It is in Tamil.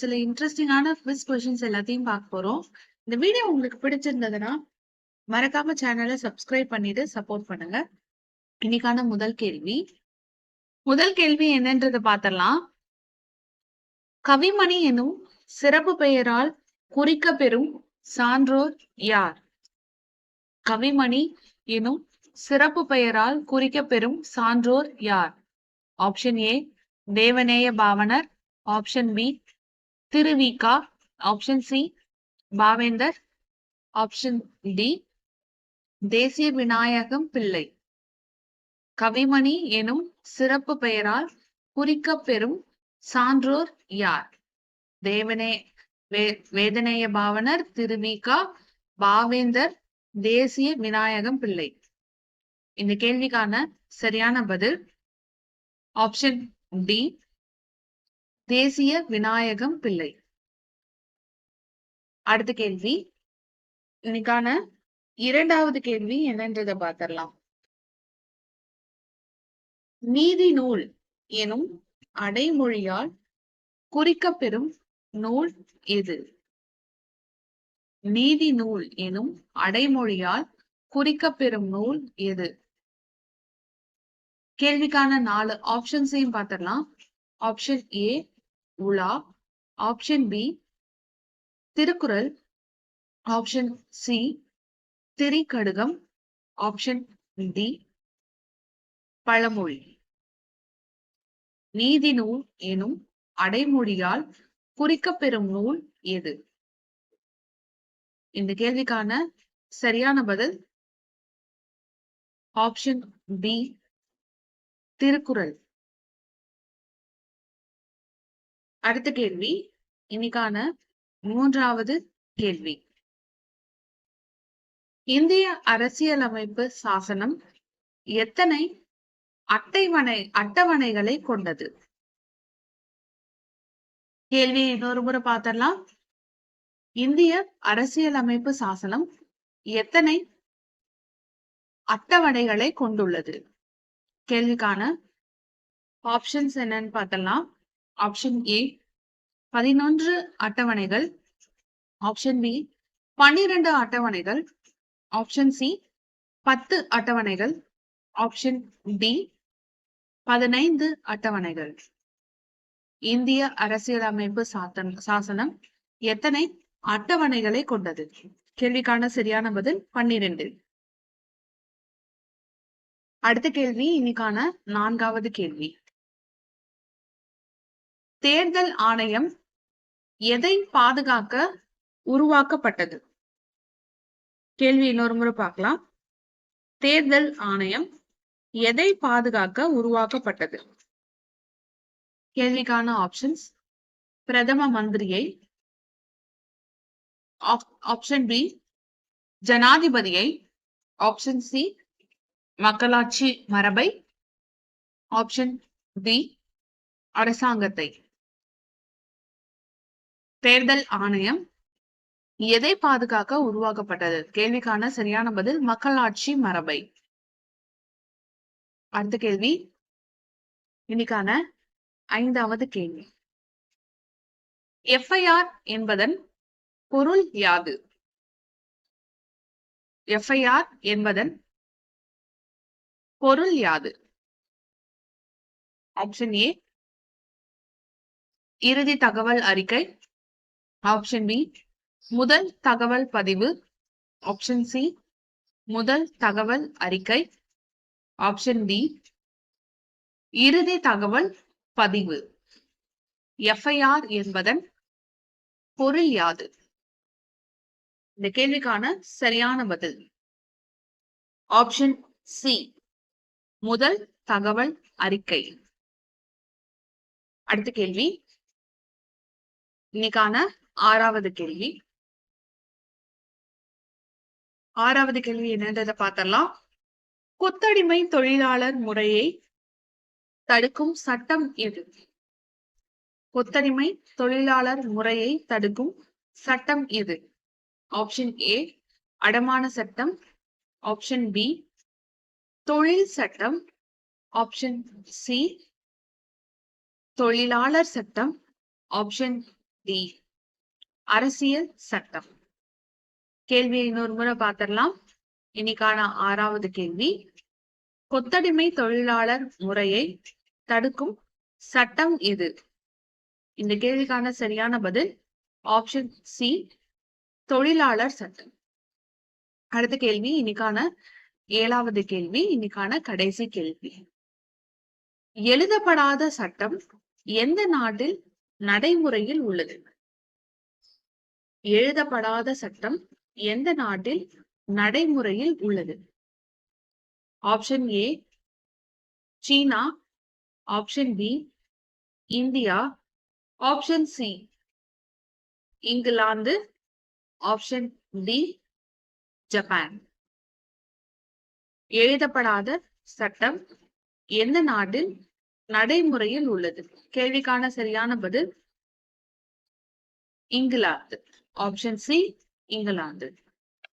சில இன்ட்ரெஸ்டிங்கான குவிஸ் கொஷின்ஸ் எல்லாத்தையும் பார்க்க போறோம். இந்த வீடியோ உங்களுக்கு பிடிச்சிருந்ததுன்னா, மறக்காம சேனலை சப்ஸ்கிரைப் பண்ணிட்டு சப்போர்ட் பண்ணுங்க. இன்னைக்கான முதல் கேள்வி. முதல் கேள்வி என்னன்றத பார்த்தரலாம். கவிமணி எனும் சிறப்பு பெயரால் குறிக்க பெறும் சான்றோர் யார்? கவிமணி எனும் சிறப்பு பெயரால் குறிக்க பெறும் சான்றோர் யார்? Option A Devaneya Pavanar. Option B Thiruvika option C Pavendhar. Option D Desiya Vinayagam Pillai. Kavimani எனும் சிறப்பு பெயரால் குறிக்கப்பெறும் சான்றோர் யார்? தேவனே வே வேதநேய பாவனர், திருவிக, பாவேந்தர், தேசிய விநாயகம் பிள்ளை. இந்த கேள்விக்கான சரியான பதில் ஆப்ஷன் டி தேசிய விநாயகம் பிள்ளை. அடுத்த கேள்வி. இன்னைக்கான இரண்டாவது கேள்வி என்னன்றத பார்த்தரலாம். நீதி நூல் எனும் அடைமொழியால் குறிக்கப்பெறும் நூல் எது? நீதி நூல் எனும் அடைமொழியால் குறிக்கப்பெறும் நூல் எது? கேள்விக்கான நாலு ஆப்ஷன்ஸையும் பார்த்திடலாம் option A Ula. Option B Thirukkural. Option C Thirikadugam. Option D Pazhamozhi. நீதி நூல் எனும் அடைமொழியால் குறிக்கப்பெறும் நூல் எது? இந்த கேள்விக்கான சரியான பதில் ஆப்ஷன் பி திருக்குறள். அடுத்த கேள்வி. இன்னைக்கான மூன்றாவது கேள்வி. இந்திய அரசியலமைப்பு சாசனம் எத்தனை அட்டைவணை அட்டவணைகளை கொண்டது? கேள்வியை இன்னொரு முறை பார்த்தரலாம். இந்திய அரசியலமைப்பு சாசனம் எத்தனை அட்டவணைகளை கொண்டுள்ளது? கேள்விக்கான ஆப்ஷன்ஸ் என்னன்னு பார்த்தலாம் ஆப்ஷன் ஏ பதினொன்று அட்டவணைகள். ஆப்ஷன் பி பன்னிரண்டு அட்டவணைகள். ஆப்ஷன் சி பத்து அட்டவணைகள். ஆப்ஷன் டி பதினைந்து அட்டவணைகள். இந்திய அரசியலமைப்பு சாத்தன் சாசனம் எத்தனை அட்டவணைகளை கொண்டது? கேள்விக்கான சரியான பதில் பன்னிரண்டு. அடுத்த கேள்வி இன்னைக்கான நான்காவது கேள்வி. தேர்தல் ஆணையம் எதை பாதுகாக்க உருவாக்கப்பட்டது? கேள்வி இன்னொரு முறை பார்க்கலாம். தேர்தல் ஆணையம் எதை பாதுகாக்க உருவாக்கப்பட்டது? கேள்விக்கான ஆப்ஷன்ஸ் பிரதம மந்திரியை. ஆப் ஆப்ஷன் பி ஜனாதிபதியை. ஆப்ஷன் சி மக்களாட்சி மரபை. ஆப்ஷன் டி அரசாங்கத்தை. தேர்தல் ஆணையம் எதை பாதுகாக்க உருவாக்கப்பட்டது? கேள்விக்கான சரியான பதில் மக்களாட்சி மரபை. அடுத்த கேள்வி. இன்னைக்கான ஐந்தாவது கேள்வி. எஃப்.ஐ.ஆர் என்பதன் பொருள் யாது? எஃப்.ஐ.ஆர் என்பதன் பொருள் யாது? ஆப்ஷன் ஏ இறுதி தகவல் அறிக்கை. ஆப்ஷன் பி முதல் தகவல் பதிவு. ஆப்ஷன் சி முதல் தகவல் அறிக்கை. ஆப்ஷன் டி இறுதி தகவல் பதிவு. எஃப்.ஐ.ஆர் என்பதன் பொருள் யாது? இந்த கேள்விக்கான சரியான பதில் ஆப்ஷன் சி முதல் தகவல் அறிக்கை. அடுத்த கேள்வி. இன்னைக்கான ஆறாவது கேள்வி. ஆறாவது கேள்வி என்னன்றத பார்த்தலாம் கொத்தடிமை தொழிலாளர் முறையை தடுக்கும் சட்டம் எது? கொத்தடிமை தொழிலாளர் முறையை தடுக்கும் சட்டம் எது? ஆப்ஷன் ஏ அடமான சட்டம். ஆப்ஷன் பி தொழில் சட்டம். ஆப்ஷன் சி தொழிலாளர் சட்டம். ஆப்ஷன் டி அரசியல் சட்டம். கேள்வியை இன்னொரு முறை பார்த்திடலாம். இன்னைக்கான ஆறாவது கேள்வி. கொத்தடிமை தொழிலாளர் முறையை தடுக்கும் சட்டம் எது? இந்த கேள்விக்கான சரியான பதில் ஆப்ஷன் சி தொழிலாளர் சட்டம். அடுத்த கேள்வி இன்னைக்கான ஏழாவது கேள்வி இன்னைக்கான கடைசி கேள்வி. எழுதப்படாத சட்டம் எந்த நாட்டில் நடைமுறையில் உள்ளது? எழுதப்படாத சட்டம் எந்த நாட்டில் நடைமுறையில் உள்ளது? Option A China. Option B India. Option C England. Option D Japan எழுதப்படாத சட்டம் எந்த நாட்டில் நடைமுறையில் உள்ளது? கேள்விக்கான சரியான பதில் இங்கிலாந்து. Option C England